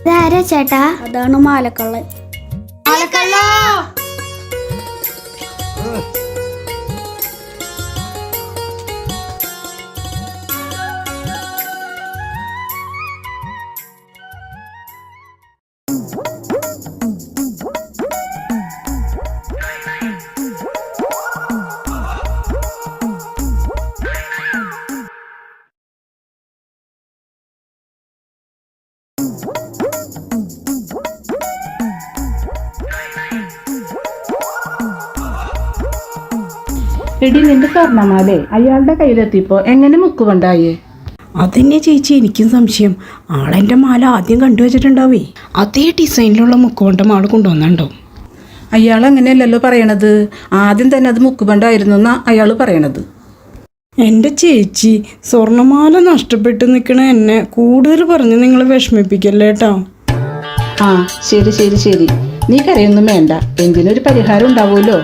ഇതാരാ ചേട്ടാ? അതാണ് മാലക്കള്ളൻ. എടി നിന്റെ സ്വർണമാലെ. അയാളുടെ കയ്യിലെത്തിയപ്പോ എങ്ങനെ മുക്കുകൊണ്ടായേ? അതന്നെ ചേച്ചി എനിക്കും സംശയം. ആളെന്റെ മാല ആദ്യം കണ്ടുവച്ചിട്ടുണ്ടാവേ. അതേ ഡിസൈനിലുള്ള മുക്കുകൊണ്ട മാല കൊണ്ടുവന്നുണ്ടോ അയാൾ അങ്ങനെയല്ലല്ലോ പറയണത്. ആദ്യം തന്നെ അത് മുക്കുബണ്ടായിരുന്നു എന്നാ അയാൾ പറയണത്. എന്റെ ചേച്ചി സ്വർണമാല നഷ്ടപ്പെട്ട് നിൽക്കണ എന്നെ കൂടുതൽ പറഞ്ഞ് നിങ്ങൾ വിഷമിപ്പിക്കല്ലേ കേട്ടോ ആ ശരി ശരി ശരി. നീ കരയൊന്നും വേണ്ട. എന്തിനൊരു പരിഹാരം ഉണ്ടാവുമല്ലോ.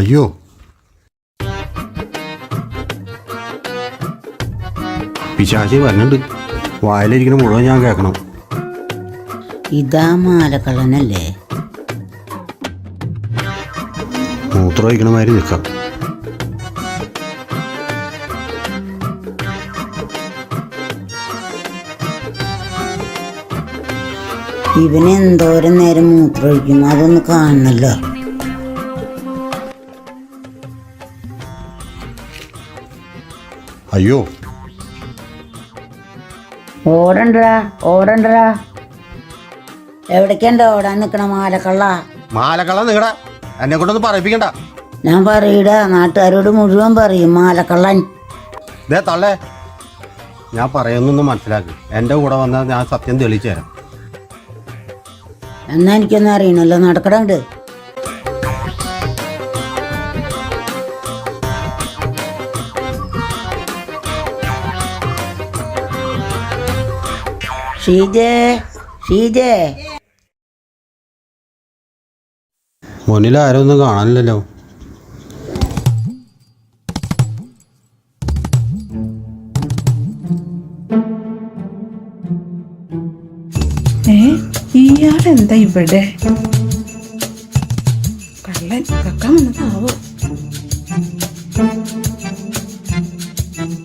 അയ്യോ. പിശാചി വരുന്നുണ്ട്. വായിലിരിക്കുന്ന മുഴുവൻ ഞാൻ കേൾക്കണം. ഇതാ മാലക്കള്ളനല്ലേ? മൂത്രം ഒഴിക്കണ മാതിരി നിൽക്കാം. ഇവനെന്തോരം നേരം നേരം മൂത്രമൊഴിക്കും അതൊന്ന് കാണണല്ലോ. അയ്യോ. ഓടണ്ടടാ ഓടണ്ടടാ. എവിടേക്കണ്ട ഓടാൻ നിക്കണ മാലക്കള്ള? മാലക്കള്ള നിങ്ങടാ എന്നെ കൊണ്ടൊന്ന് പറയിപ്പിക്കണ്ട. ഞാൻ പറയടാ നാട്ടുകാരോട് മുഴുവൻ പറയും മാലക്കള്ളൻ. ദേ തള്ളേ ഞാൻ പറയുന്നൊന്നും മനസ്സിലാക്ക്. എന്റെ കൂടെ വന്നാൽ ഞാൻ സത്യം തെളിയിച്ചു തരാം. എന്നാ എനിക്കൊന്നും അറിയണല്ലോ നടക്കടണ്ട് ഷീജേ ഷീജേ. മുന്നിൽ ആരും ഒന്നും കാണാനില്ലല്ലോ. ഏ ഇയാളെന്താ ഇവിടെ? കള്ളൻ കക്കാൻ വന്നതാവോ?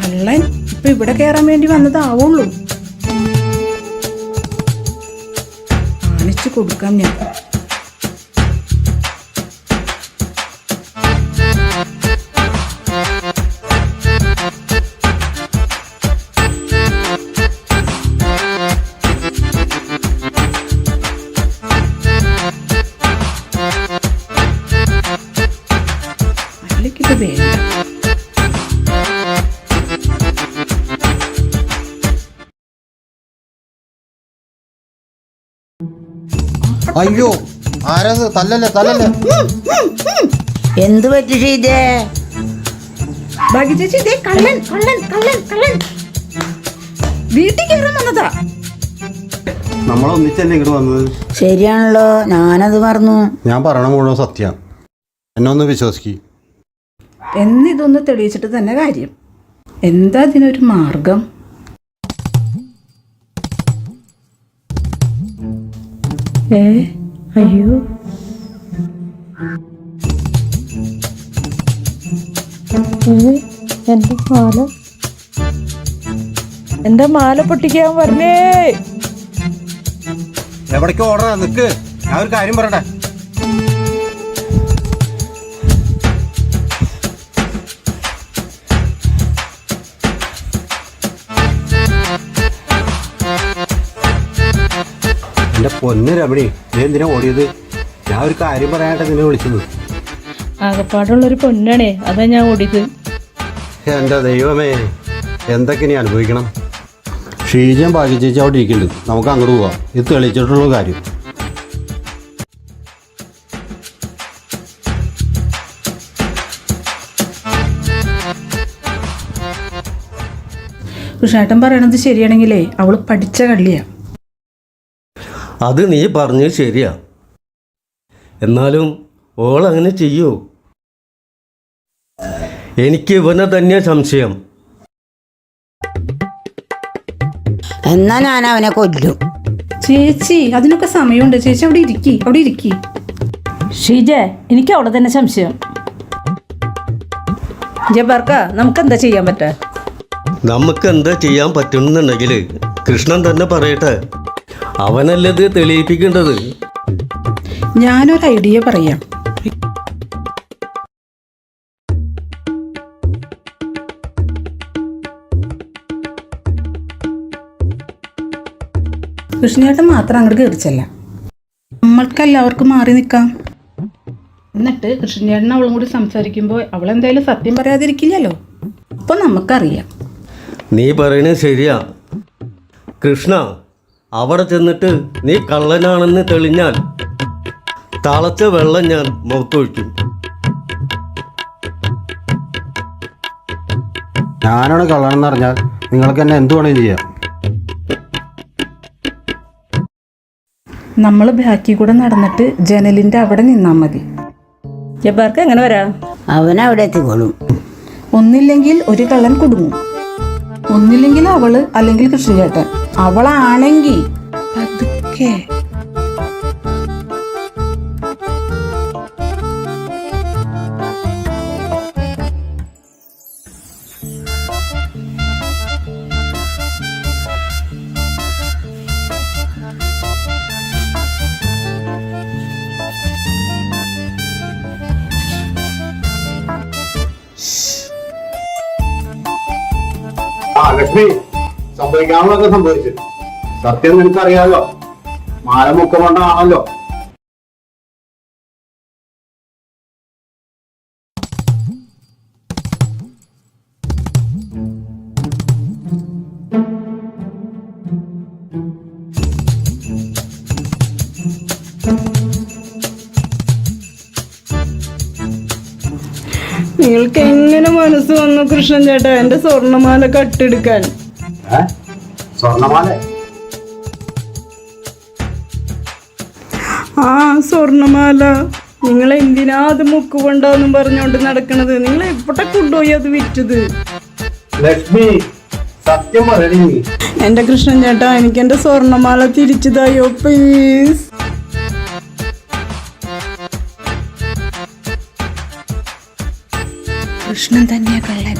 കള്ളൻ ഇപ്പൊ ഇവിടെ കയറാൻ വേണ്ടി വന്നതാവുള്ളൂ. такой бы അയ്യോ ആരാ? തല്ലല്ലേ തല്ലല്ലേ? എന്ത് പറ്റി ചെയ്തേ? ഭാഗ്യ ചേച്ചി ദേ കള്ളൻ കള്ളൻ കള്ളൻ കള്ളൻ. വീട്ടിൽ കയറാൻ വന്നതാ. നമ്മളൊന്നിച്ചല്ലേ ഇങ്ങോട്ട് വന്നത്. ശരിയാണല്ലോ ഞാനത് പറഞ്ഞു ഞാൻ പറയണ മുഴുവൻ സത്യം. എന്നെ ഒന്ന് വിശ്വസിക്ക്. എന്നിതൊന്ന് തെളിയിച്ചിട്ട് തന്നെ കാര്യം. എന്താ ഇതിനൊരു മാർഗം? ഏ? അയ്യോ. എന്റെ മാല. എന്റെ മാല പൊട്ടിക്കാൻ പറഞ്ഞേ. എവിടേക്ക് ഓർഡർ നിക്ക്. ഞാൻ ഒരു കാര്യം പറയട്ടെ? എന്റെ പൊന്ന് രമണി നീ എന്തിനാ ഓടിയത്? ഞാൻ ഒരു കാര്യം പറയാനായിട്ട് നിന്നെ വിളിച്ചത്. ആകപ്പാടുള്ളൊരു പൊന്നാണേ അതാ ഞാൻ ഓടിയത്. എന്റെ ദൈവമേ എന്തൊക്കെ നീ അനുഭവിക്കണം? ഷീജയും ഭാഗ്യ ചേച്ചി അവിടെ ഇരിക്കുന്നുണ്ട്. നമുക്ക് അങ്ങോട്ട് പോവാം. ഇത് തെളിയിച്ചിട്ടുള്ള കാര്യം. കൃഷ്ണേട്ടൻ പറയണത് ശരിയാണെങ്കിലേ അവൾ പഠിച്ച കള്ളിയാ. അത് നീ പറഞ്ഞത് ശരിയാ. എന്നാലും ഓൾ അങ്ങനെ ചെയ്യൂ. എനിക്ക് ഇവനെ തന്നെ സംശയം. എന്നാ ഞാൻ അവനെ കൊല്ലും. ചേച്ചി അതിനൊക്കെ സമയമുണ്ട്. ചേച്ചി അവിടെ ഇരിക്കി അവിടെ ഇരിക്കി. ഷീജ എനിക്ക് അവിടെ തന്നെ സംശയം. ജബാർക്ക നമുക്ക് എന്താ ചെയ്യാൻ പറ്റാ? നമുക്ക് എന്താ ചെയ്യാൻ പറ്റുന്നുണ്ടെങ്കിൽ കൃഷ്ണൻ തന്നെ പറയട്ടെ. അവനല്ലത് തെളിയിപ്പിക്കേണ്ടത്? ഞാനൊരു ഐഡിയ പറയാം. കൃഷ്ണേട്ടൻ മാത്രം അങ്ങോട്ട് കയറിച്ചല്ല നമ്മൾക്കെല്ലാവർക്കും മാറി നിൽക്കാം. എന്നിട്ട് കൃഷ്ണേട്ടൻ അവളും കൂടി സംസാരിക്കുമ്പോൾ അവൾ എന്തായാലും സത്യം പറയാതിരിക്കില്ലല്ലോ? അപ്പൊ നമുക്കറിയാം. നീ പറയണത് ശരിയാ. കൃഷ്ണ അവിടെ ചെന്നിട്ട് നീ കള്ളനാണെന്ന് തെളിഞ്ഞാൽ തളച്ച വെള്ളം ഞാൻ മുഖത്തൊഴിക്കും. ഞാനാണ് കള്ളനെന്ന് അറിഞ്ഞാൽ നിങ്ങൾക്ക് എന്നെ എന്ത് വേണമെങ്കിലും ചെയ്യാം. നമ്മൾ ബാക്കി കൂടെ നടന്നിട്ട് ജനലിന്റെ അവിടെ നിന്നാൽ മതി. ജബാർക്ക് എങ്ങനെ വരാ? അവൻ അവിടെ എത്തിക്കോളും. ഒന്നില്ലെങ്കിൽ ഒരു കള്ളൻ കുടുങ്ങും. ഒന്നില്ലെങ്കിൽ അവൾ അല്ലെങ്കിൽ കൃഷ്ണചേട്ടൻ. അവളാണെങ്കിൽ പതുക്കെ. ആ ലക്ഷ്മി സംഭവിക്കാവുന്നതൊക്കെ സംഭവിച്ചു. സത്യം നിനക്കറിയാലോ? മാല മുക്കമണ്ടാണല്ലോ നിങ്ങൾക്ക് എങ്ങനെ മനസ്സ് വന്നു കൃഷ്ണൻ ചേട്ടാ എന്റെ സ്വർണമാല കട്ടെടുക്കാൻ. സ്വർണമാല? ആ സ്വർണമാല. നിങ്ങൾ എന്തിനാ അത് മുക്കുകൊണ്ടാന്നും പറഞ്ഞോണ്ട് നടക്കണത്? നിങ്ങൾ എവിടെ കൊണ്ടുപോയി അത് വിറ്റത്? ലക്ഷ്മി സത്യം പറയണി എന്റെ കൃഷ്ണൻ ചേട്ടാ എനിക്ക് എന്റെ സ്വർണമാല തിരിച്ചതായോ പ്ലീസ് കൃഷ്ണൻ തന്നെയാ കള്ളൻ.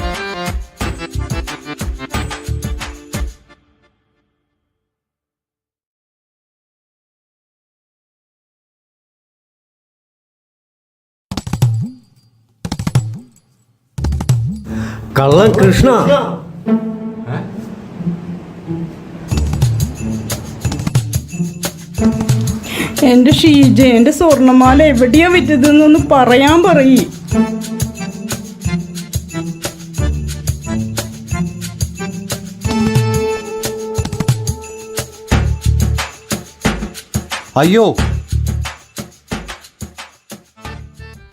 കള്ളൻ കൃഷ്ണ. എന്റെ ഷീജ എന്റെ സ്വർണമാല എവിടെയാ വിറ്റതെന്നൊന്ന് പറയാൻ പറയ്. അയ്യോ